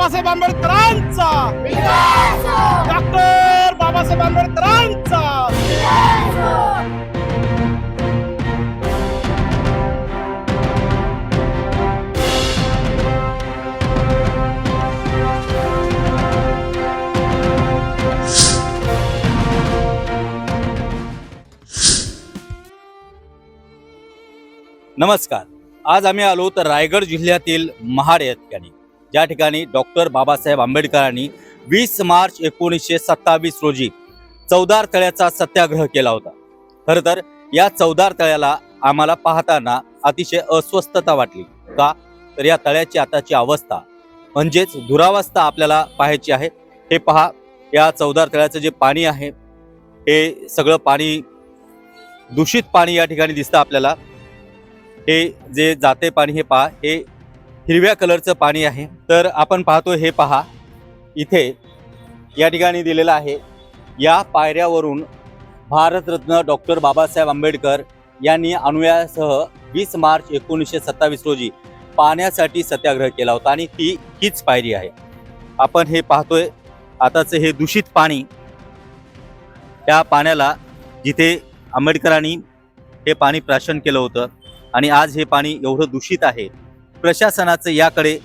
बाबासाहेब आंबेडकरांचा. डॉक्टर बाबासाहेब आंबेडकरांचा. नमस्कार. आज आम्ही आलो तर रायगड जिल्ह्यातील महाड या ठिकाणी ज्या ठिकाणी डॉक्टर बाबासाहेब आंबेडकरांनी वीस मार्च एकोणीसशे सत्तावीस रोजी चौदार तळ्याचा सत्याग्रह केला होता. खरं तर या चौदार तळ्याला आम्हाला पाहताना अतिशय अस्वस्थता वाटली. का? तर या तळ्याची आताची अवस्था म्हणजेच दुरावस्था आपल्याला पाहायची आहे. हे पहा या चौदार तळ्याचं जे पाणी आहे हे सगळं पाणी दूषित पाणी या ठिकाणी दिसतं आपल्याला. हे जे जाते पाणी हे पहा हे हिरव्या कलरचं पाणी आहे. तर आपण पाहतो हे पहा. इथे या ठिकाणी दिलेलं आहे. या पायऱ्यावरून भारतरत्न डॉक्टर बाबासाहेब आंबेडकर यांनी अनुयायासह वीस मार्च एकोणीसशे सत्तावीस रोजी पाण्यासाठी सत्याग्रह केला होता आणि ती हीच पायरी आहे. आपण हे पाहतोय. आताचं हे दूषित पाणी त्या पाण्याला जिथे आंबेडकरांनी हे पाणी प्राशन केलं होतं आणि आज हे पाणी एवढं दूषित आहे. प्रशासनाचं याकडे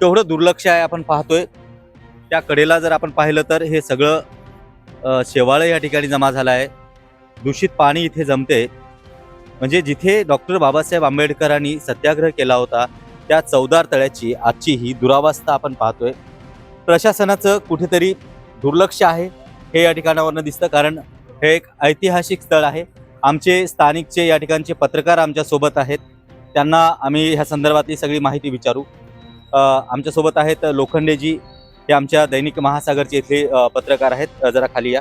तेवढं दुर्लक्ष आहे आपण पाहतोय. त्या कडेला जर आपण पाहिलं तर हे सगळं शेवाळं या ठिकाणी जमा झालं आहे. दूषित पाणी इथे जमते. म्हणजे जिथे डॉक्टर बाबासाहेब आंबेडकरांनी सत्याग्रह केला होता त्या चौदार तळ्याची आजची ही दुरावस्था आपण पाहतोय. प्रशासनाचं कुठेतरी दुर्लक्ष आहे हे या ठिकाणावरनं दिसतं. कारण हे एक ऐतिहासिक स्थळ आहे. आमचे स्थानिकचे या ठिकाणचे पत्रकार आमच्यासोबत आहेत. त्यांना आम्ही ह्या संदर्भातली सगळी माहिती विचारू. आमच्यासोबत आहेत लोखंडेजी हे आमच्या दैनिक महासागरचे इथले पत्रकार आहेत. जरा खाली या.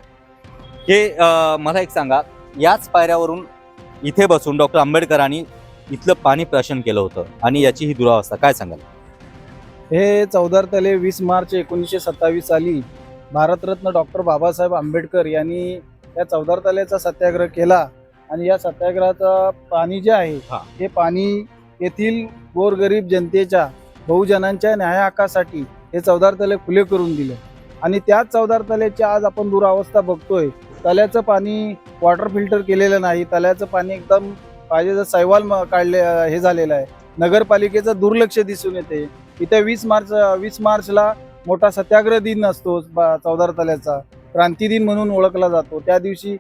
हे मला एक सांगा याच पायऱ्यावरून इथे बसून डॉक्टर आंबेडकरांनी इथलं पाणी प्राशन केलं होतं आणि याची ही दुरावस्था काय सांगाल? हे चौदार तले वीस मार्च एकोणीसशे सत्तावीस साली भारतरत्न डॉक्टर बाबासाहेब आंबेडकर यांनी या चौदार तल्याचा सत्याग्रह केला. आणि या सत्याग्रहाचं पाणी जे आहे हा. पाणी येथील गोरगरीब जनतेच्या बहुजनांच्या न्याय हक्कासाठी हे चौदार तले खुले करून दिले. आणि त्याच चौदार तल्याची आज आपण दुरावस्था बघतोय. तल्याचं पाणी वॉटर फिल्टर केलेलं नाही. तल्याचं पाणी एकदम पाहिजे जर सैवाल काढले हे झालेलं आहे. नगरपालिकेचं दुर्लक्ष दिसून येते. इथे वीस मार्च वीस मार्चला मोठा सत्याग्रह दिन असतो चौदार तल्याचा. क्रांती दिन म्हणून ओळखला जातो. त्या दिवशी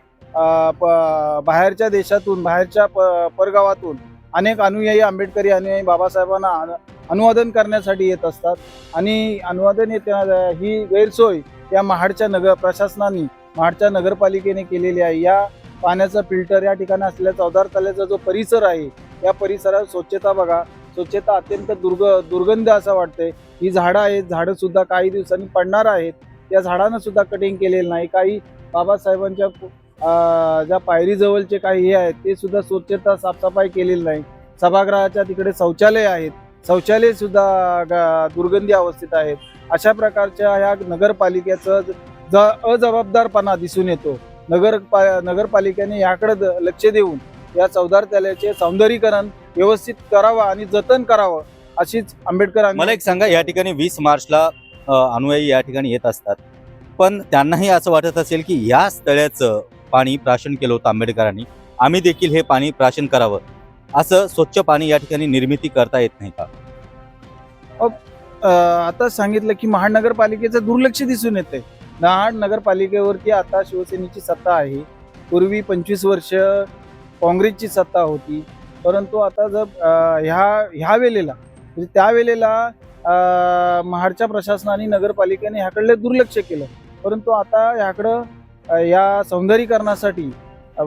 बाहेरच्या देशातून बाहेरच्या प- परगावातून अनेक अनुयायी आंबेडकरी अनुयायी बाबासाहेबांना अनु- अनुवादन करण्यासाठी येत असतात. आणि अनुवादन हे ही गैरसोय या महाडच्या नगर प्रशासनाने महाडच्या नगरपालिकेने केलेली आहे. या पाण्याचं फिल्टर या ठिकाणी असलेल्या चौदार तल्याचा जो परिसर आहे या परिसरात स्वच्छता बघा. स्वच्छता अत्यंत दुर्ग दुर्गंध असं वाटते ही झाडं आहेत झाडंसुद्धा काही दिवसांनी पडणार आहेत. त्या झाडांना सुद्धा कटिंग केलेलं नाही. काही बाबासाहेबांच्या ज्या पायरीजवळचे काही हे आहेत ते सुद्धा स्वच्छता साफसफाई केलेली नाही. सभागृहाच्या तिकडे शौचालय आहेत. शौचालय सुद्धा दुर्गंधी अवस्थेत आहेत. अशा प्रकारच्या ह्या नगरपालिकेचं ज अजबाबदारपणा दिसून येतो. नगर नगरपालिकेने याकडे द- लक्ष देऊन या चौदार तल्याचे सौंदर्यीकरण व्यवस्थित करावं आणि जतन करावं अशीच आंबेडकर मला एक सांगा या ठिकाणी वीस मार्चला अनुयायी या ठिकाणी येत असतात. पण त्यांनाही असं वाटत असेल की या स्थळाचं पाणी प्राशन केलं होतं आंबेडकरांनी. आम्ही देखील हे पाणी प्राशन करावं. असं स्वच्छ पाणी या ठिकाणी निर्मिती करता येत नाही का? आता सांगितलं की महानगरपालिकेचं दुर्लक्ष दिसून येते महाड नगरपालिकेवरती आता शिवसेनेची सत्ता आहे. पूर्वी पंचवीस वर्ष काँग्रेसची सत्ता होती. परंतु आता जर ह्या ह्या वेळेला म्हणजे त्या वेळेला महाडच्या प्रशासनाने नगरपालिकेने ह्याकडले दुर्लक्ष केलं. परंतु आता ह्याकडं या सौंदर्यीकरणासाठी अ,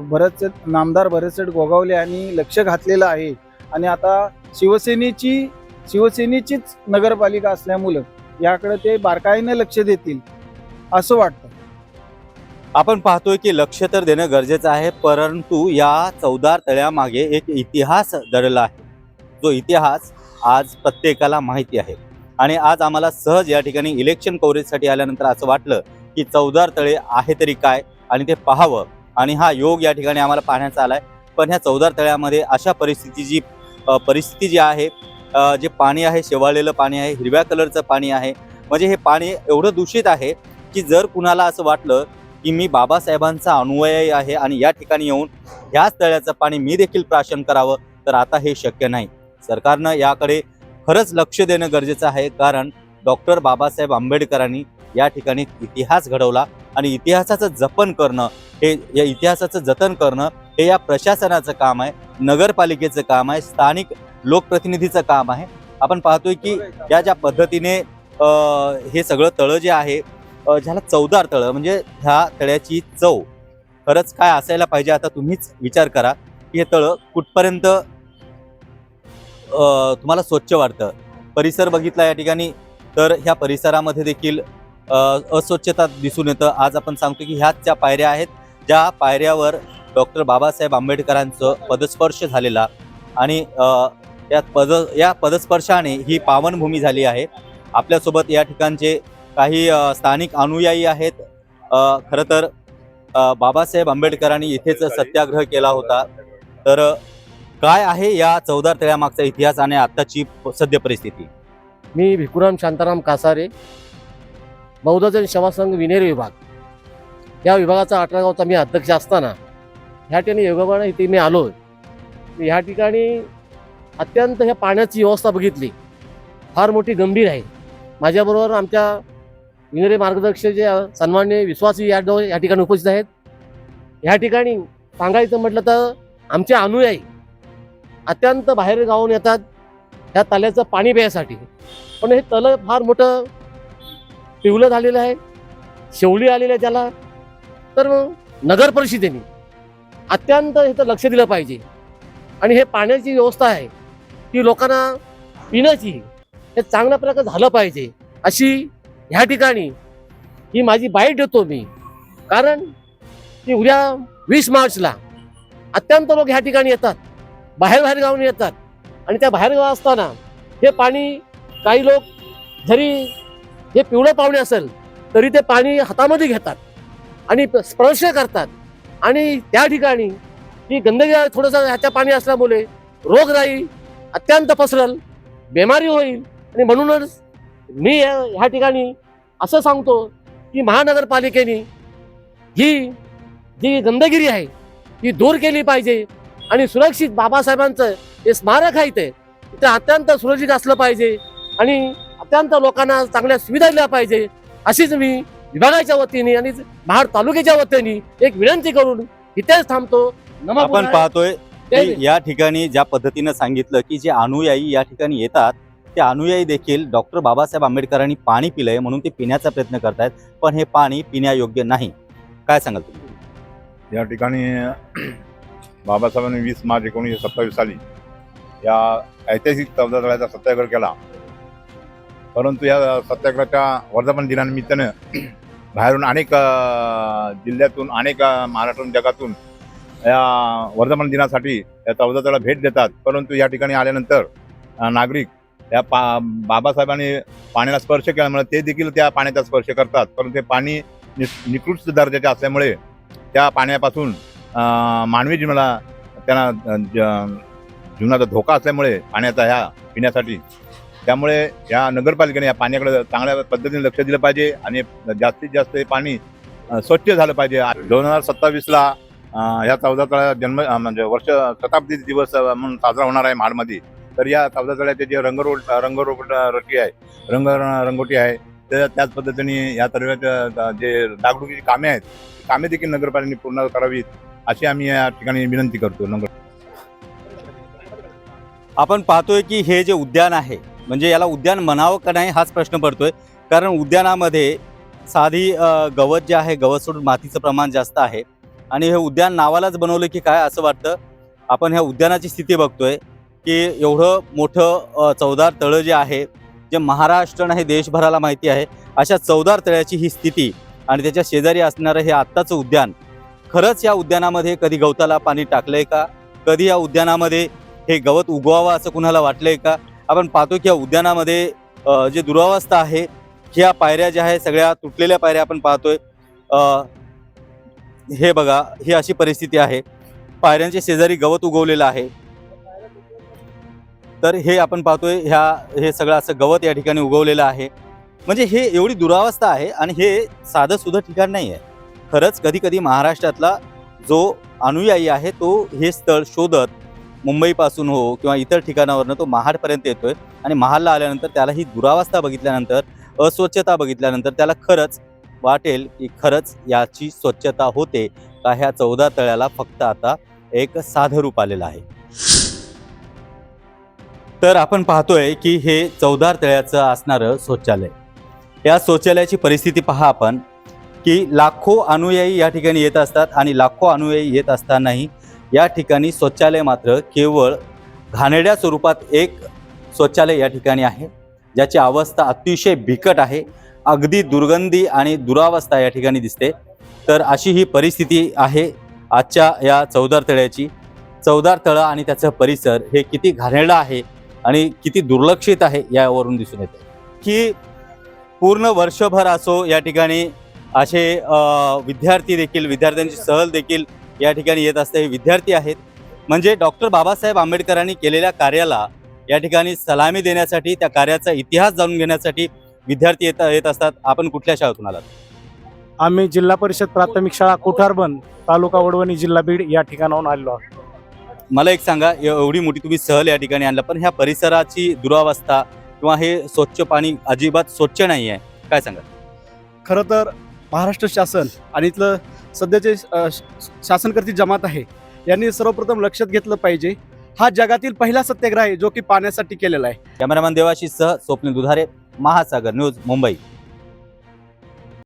नामदार भरतसेठ गोगावले यांनी लक्ष घातलेलं आहे. आणि आता शिवसेनेची शिवसेनेचीच नगरपालिका असल्यामुळं याकडे ते बारकाईने लक्ष देतील असं वाटतं. आपण पाहतोय की लक्ष तर देणं गरजेचं आहे परंतु या चौदार तळ्यामागे एक इतिहास दडला आहे. जो इतिहास आज प्रत्येकाला माहिती आहे. आणि आज आम्हाला सहज या ठिकाणी इलेक्शन कव्हरेजसाठी आल्यानंतर असं वाटलं की चौदार तळे आहे तरी काय आणि ते पाहावं. आणि हा योग या ठिकाणी आम्हाला पाहण्याचा आहे पण ह्या चौदार तळ्यामध्ये अशा परिस्थिती जी परिस्थिती जी आहे जे पाणी आहे शेवाळलेलं पाणी आहे हिरव्या कलरचं पाणी आहे म्हणजे हे पाणी एवढं दूषित आहे की जर कुणाला असं वाटलं की मी बाबासाहेबांचा अनुयायी आहे आणि या ठिकाणी येऊन ह्याच तळ्याचं पाणी मी देखील प्राशन करावं तर आता हे शक्य नाही. सरकारनं याकडे खरंच लक्ष देणं गरजेचं आहे. कारण डॉक्टर बाबासाहेब आंबेडकरांनी या ठिकाणी इतिहास घडवला आणि इतिहासाचं जपन करणं हे या इतिहासाचं जतन करणं हे या प्रशासनाचं काम आहे नगरपालिकेचं काम आहे स्थानिक लोकप्रतिनिधीचं काम आहे. आपण पाहतोय की या ज्या पद्धतीने हे सगळं तळं जे आहे ज्याला चवदार तळं म्हणजे ह्या तळ्याची चव खरंच काय असायला पाहिजे आता तुम्हीच विचार करा की हे तळं कुठपर्यंत तुम्हाला स्वच्छ वाटतं. परिसर बघितला या ठिकाणी तर ह्या परिसरामध्ये देखील अस्वच्छता दिसून येतं. आज आपण सांगतो की ह्याच त्या पायऱ्या आहेत ज्या पायऱ्यावर डॉक्टर बाबासाहेब आंबेडकरांचं पदस्पर्श झालेला आणि अ, या पद या पदस्पर्शाने ही पावनभूमी झाली आहे. आपल्यासोबत या ठिकाणचे काही स्थानिक अनुयायी आहेत. अ, खरं तर बाबासाहेब आंबेडकरांनी इथेच सत्याग्रह केला होता. तर काय आहे या चौदार तळ्यामागचा इतिहास आणि आत्ताची प- सद्य परिस्थिती? मी भिकुराम शांताराम कासारे बौद्धजन सेवा विनेर विभाग. या विभागाचा अठरा गावचा मी अध्यक्ष असताना ह्या ठिकाणी योगाबाणा इथे मी आलो ह्या ठिकाणी अत्यंत ह्या पाण्याची व्यवस्था बघितली. फार मोठी गंभीर आहे. माझ्याबरोबर आमच्या विनेरे मार्गदर्शक जे सन्मान्य विश्वासी या या ठिकाणी उपस्थित आहेत. ह्या ठिकाणी सांगायचं म्हटलं तर आमचे अनुयायी अत्यंत बाहेर गावून येतात. ह्या तल्याचं पाणी प्यायसाठी. पण हे तलं फार मोठं पिवलं झालेलं आहे शेवली आलेलं आहे त्याला. तर मग नगर परिषदेने अत्यंत इथं लक्ष दिलं पाहिजे. आणि हे पाण्याची व्यवस्था आहे ती लोकांना पिण्याची हे चांगल्या प्रकारे झालं पाहिजे. अशी ह्या ठिकाणी ही माझी बाईट देतो मी. कारण की उद्या वीस मार्चला अत्यंत लोक ह्या ठिकाणी येतात बाहेर बाहेर गावून येतात. आणि त्या बाहेर गाव असताना हे पाणी काही लोक जरी हे पिवळं पाहुणे असेल तरी ते पाणी हातामध्ये घेतात आणि प- स्पर्श करतात. आणि त्या ठिकाणी ही गंदगी थोडंसं ह्याच्या पाणी असल्यामुळे रोगराई अत्यंत पसरल बेमारी होईल. आणि म्हणूनच मी या ह्या ठिकाणी असं सांगतो की महानगरपालिकेने ही जी गंदगिरी आहे ती दूर केली पाहिजे. आणि सुरक्षित बाबासाहेबांचं हे स्मारक आहे ते ते अत्यंत सुरक्षित असलं पाहिजे. आणि अत्यंत लोकांना चांगल्या सुविधा दिल्या पाहिजे. अशीच मी विभागाच्या वतीने आणि महाड तालुक्याच्या वतीने एक विनंती करून इथेच थांबतो. नमः आपण. पाहतोय या ठिकाणी ज्या पद्धतीनं सांगितलं की जे अनुयायी या ठिकाणी येतात ते अनुयायी देखील डॉक्टर बाबासाहेब आंबेडकरांनी पाणी पिलंय म्हणून ते पिण्याचा प्रयत्न करतायत पण हे पाणी पिण्यायोग्य नाही. काय सांगाल तुम्ही? या ठिकाणी बाबासाहेबांनी वीस मार्च एकोणीसशे सत्तावीस साली या ऐतिहासिक चौदा तळ्याचा सत्याग्रह केला. परंतु या सत्याग्रहाच्या वर्धापन दिनानिमित्तानं बाहेरून अनेक जिल्ह्यातून अनेक महाराष्ट्रातून जगातून या वर्धापन दिनासाठी या चौदा भेट देतात. परंतु या ठिकाणी आल्यानंतर नागरिक या पा बाबासाहेबांनी पाण्याला स्पर्श केल्यामुळे ते देखील त्या पाण्याचा स्पर्श करतात. परंतु ते पाणी नि- निकृष्ट दर्जाचे असल्यामुळे त्या पाण्यापासून मानवी जीवनाला त्यांना ज- जीवनाचा धोका असल्यामुळे पाण्याचा ह्या पिण्यासाठी त्यामुळे या नगरपालिकेने या पाण्याकडे चांगल्या पद्धतीने लक्ष दिलं पाहिजे आणि जास्तीत जास्त हे पाणी स्वच्छ झालं पाहिजे. दोन हजार सत्तावीसला ह्या चौदा तळा जन्म म्हणजे वर्ष शताब्दी दिवस म्हणून साजरा होणार आहे महाडमध्ये तर या चौदा तळ्याचे जे रंगरोट रंगरोट रटी आहे रंग रंगोटी आहे तर त्याच पद्धतीने या तळ्याच्या जे डागडुकीची कामे आहेत कामे देखील नगरपालिकेने पूर्ण करावीत अशी आम्ही या ठिकाणी विनंती करतो. नगर आपण पाहतोय की हे जे उद्यान आहे म्हणजे याला उद्यान म्हणावं का नाही हाच प्रश्न पडतोय. कारण उद्यानामध्ये साधी गवत जे आहे गवत सोडून मातीचं प्रमाण जास्त आहे. आणि हे उद्यान नावालाच बनवलं की काय असं वाटतं? आपण ह्या उद्यानाची स्थिती बघतोय की एवढं मोठं चौदार चवदार तळं जे आहे जे महाराष्ट्र हे देशभराला माहिती आहे अशा चवदार तळ्याची ही स्थिती आणि त्याच्या शेजारी असणारं हे आत्ताचं उद्यान खरंच या उद्यानामध्ये कधी गवताला पाणी टाकलंय का? कधी या उद्यानामध्ये हे गवत उगवावं असं कुणाला वाटलंय का? आपण पाहतो की या उद्यानामध्ये जे दुरावस्था आहे ह्या पायऱ्या ज्या आहे सगळ्या तुटलेल्या पायऱ्या आपण पाहतोय. हे बघा ही अशी परिस्थिती आहे. पायऱ्यांच्या शेजारी गवत उगवलेलं आहे. तर हे आपण पाहतोय ह्या हे सगळं असं गवत या ठिकाणी उगवलेलं आहे. म्हणजे हे एवढी दुरावस्था आहे आणि हे साधं सुद्धा ठिकाण नाही आहे. खरंच कधी कधी महाराष्ट्रातला जो अनुयायी आहे तो हे स्थळ शोधत मुंबईपासून हो किंवा इतर ठिकाणावरनं तो महाडपर्यंत येतोय. आणि महाडला आल्यानंतर त्याला ही दुरावस्था बघितल्यानंतर अस्वच्छता बघितल्यानंतर त्याला खरंच वाटेल की खरंच याची स्वच्छता होते का ह्या चौदा तळ्याला फक्त आता एक साधं रूप आलेलं आहे. तर आपण पाहतोय की हे चौदार तळ्याचं असणारं शौचालय. या शौचालयाची परिस्थिती पहा आपण की लाखो अनुयायी या ठिकाणी येत असतात आणि लाखो अनुयायी येत असतानाही या ठिकाणी शौचालय मात्र केवळ घाणेरड्या स्वरूपात एक शौचालय या ठिकाणी आहे ज्याची अवस्था अतिशय बिकट आहे अगदी दुर्गंधी आणि दुरावस्था या ठिकाणी दिसते. तर अशी ही परिस्थिती आहे आजच्या या चौदार तळ्याची. चौदार तळं आणि त्याचं परिसर हे किती घाणेरडं आहे आणि किती दुर्लक्षित आहे यावरून दिसून येते. की पूर्ण वर्षभर असो या ठिकाणी असे विद्यार्थी देखील विद्यार्थ्यांची सहल देखील या ठिकाणी येत असते. हे विद्यार्थी आहेत. म्हणजे डॉक्टर बाबासाहेब आंबेडकरांनी केलेल्या कार्याला या ठिकाणी सलामी देण्यासाठी त्या कार्याचा इतिहास जाणून घेण्यासाठी विद्यार्थी येत येत असतात. आपण कुठल्या शाळेतून आलात? आम्ही जिल्हा परिषद प्राथमिक शाळा कोठारबन तालुका वडवणी जिल्हा बीड या ठिकाणाहून आलेलो आहोत. मला एक सांगा एवढी मोठी तुम्ही सहल या ठिकाणी आणलं पण ह्या परिसराची दुरावस्था किंवा हे स्वच्छ पाणी अजिबात स्वच्छ नाही आहे काय सांगा खरं तर महाराष्ट्र शासन आणि इथलं सध्याचे शासनकर्ती जमात आहे यांनी सर्वप्रथम लक्षात घेतलं पाहिजे. हा जगातील पहिला सत्याग्रह आहे जो की पाण्यासाठी केलेला आहे. कॅमेरामॅन देवाशी सह स्वप्नील दुधारे महासागर न्यूज मुंबई.